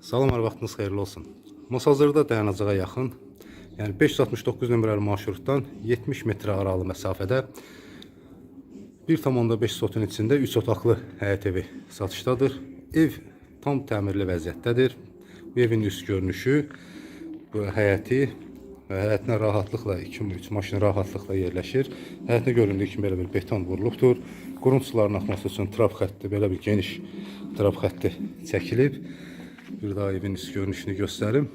Salam, hər vaxtınız xeyirli olsun. Masazırda dayanacağa yaxın, yəni 569 nömrəli marşrutdan 70 metrə aralı məsafədə 1,5 sotun içində 3 otaqlı həyət evi satışdadır. Ev tam təmirli vəziyyətdədir. Bu evin üst görünüşü, bu həyəti və həyətinə rahatlıqla 2-3 maşın rahatlıqla yerləşir. Həyətinə göründüyü kimi belə bir beton vurulubdur. Qurun suların axması üçün trap xətti, belə bir geniş trap xətti çəkilib. Bir daha evin üst görünüşünü göstərim.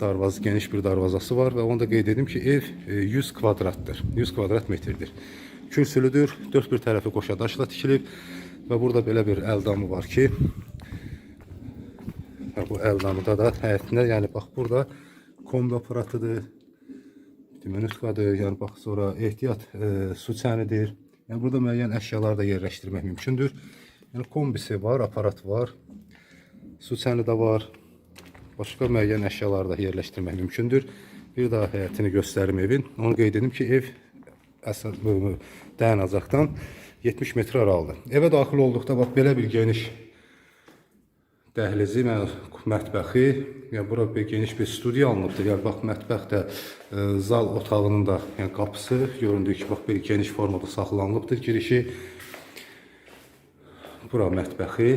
Darvaz geniş bir darvazası var və onu da qeyd edim ki, ev e, 100 kvadratdır. 100 kvadrat metrdir. Kürsülüdür, dörd bir tərəfi qoşa daşla tikilib və burada belə bir əldamı var ki, bu əldamıda da həyətində, yəni bax burada kombi aparatıdır, Dimenüskadır, yəni bax sonra ehtiyat e, su çənidir. Yəni burada müəyyən əşyalar da yerləşdirmək mümkündür. Yəni kombisi var, aparat var. Su çəni də var. Başqa müəyyən əşyalar da yerləşdirmək mümkündür. Bir daha həyətini göstərim evin. Onu qeyd edim ki, ev əsas dayanacaqdan 70 metr aralıdır. Evə daxil olduqda bax belə bir geniş dəhlizi, mətbəxi, yəni bura bir geniş bir studiya alınıbdır. Yəni bax mətbəx də e, zal otağının da yəni qapısı göründüyü ki, bax bir geniş formada saxlanılıbdır girişi. Bura mətbəxi.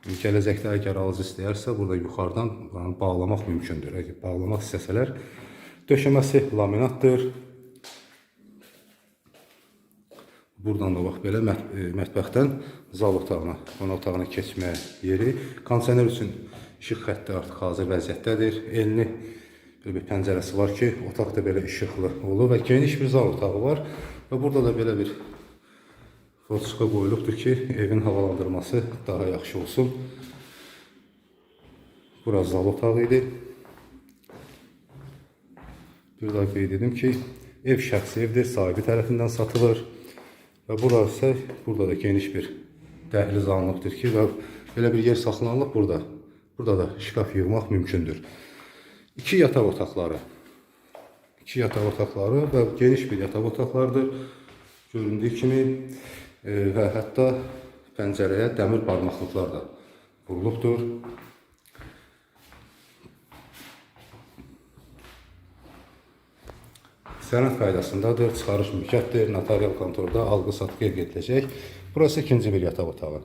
Gələcəkdə əgər alıcı istəyərsə, burada yuxarıdan yəni, bağlamaq mümkündür. Əgər bağlamaq istəsələr, döşəməsi laminatdır. Buradan da bax belə e, mətbəxdən zal otağına, qonaq otağına keçmə yeri. Kondisioner üçün işıq xətti artıq hazır vəziyyətdədir. Enli belə bir pəncərəsi var ki, otaq da belə işıqlı olur və geniş bir zal otağı var və burada da belə bir Fotosika qoyulubdur ki, evin havalandırması daha yaxşı olsun. Bura zal otağı idi. Bir daha qeyd edim ki, ev şəxsi evdir, sahibi tərəfindən satılır. Və bura isə burada da geniş bir dəhliz alınıbdır ki, və belə bir yer saxlanılıb burada. Burada da şkaf yığmaq mümkündür. İki yataq otaqları. İki yataq otaqları və geniş bir yataq otaqlardır. Göründüyü kimi və hətta pəncərəyə dəmir barmaqlıqlar da vurulubdur. Sənəd qaydasındadır, çıxarış mülkiyyətdir, notarial kontorda alqı-satqıya gediləcək. Burası ikinci bir yataq otağı.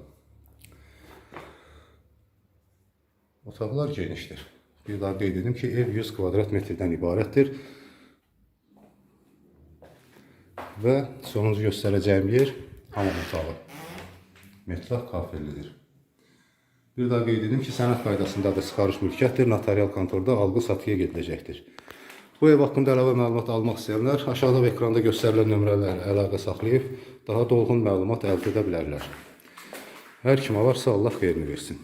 Otaqlar genişdir. Bir daha qeyd edim ki, ev 100 kvadrat metrdən ibarətdir. Və sonuncu göstərəcəyim yer hamam otağı. Metraq kafellidir. Bir daha qeyd edim ki, sənəd qaydasında da çıxarış mülkiyyətdir, notarial kontorda alqı-satqıya gediləcəkdir. Bu ev haqqında əlavə məlumat almaq istəyənlər aşağıda və ekranda göstərilən nömrələrlə əlaqə saxlayıb daha dolğun məlumat əldə edə bilərlər. Hər kimə varsa Allah xeyrini versin.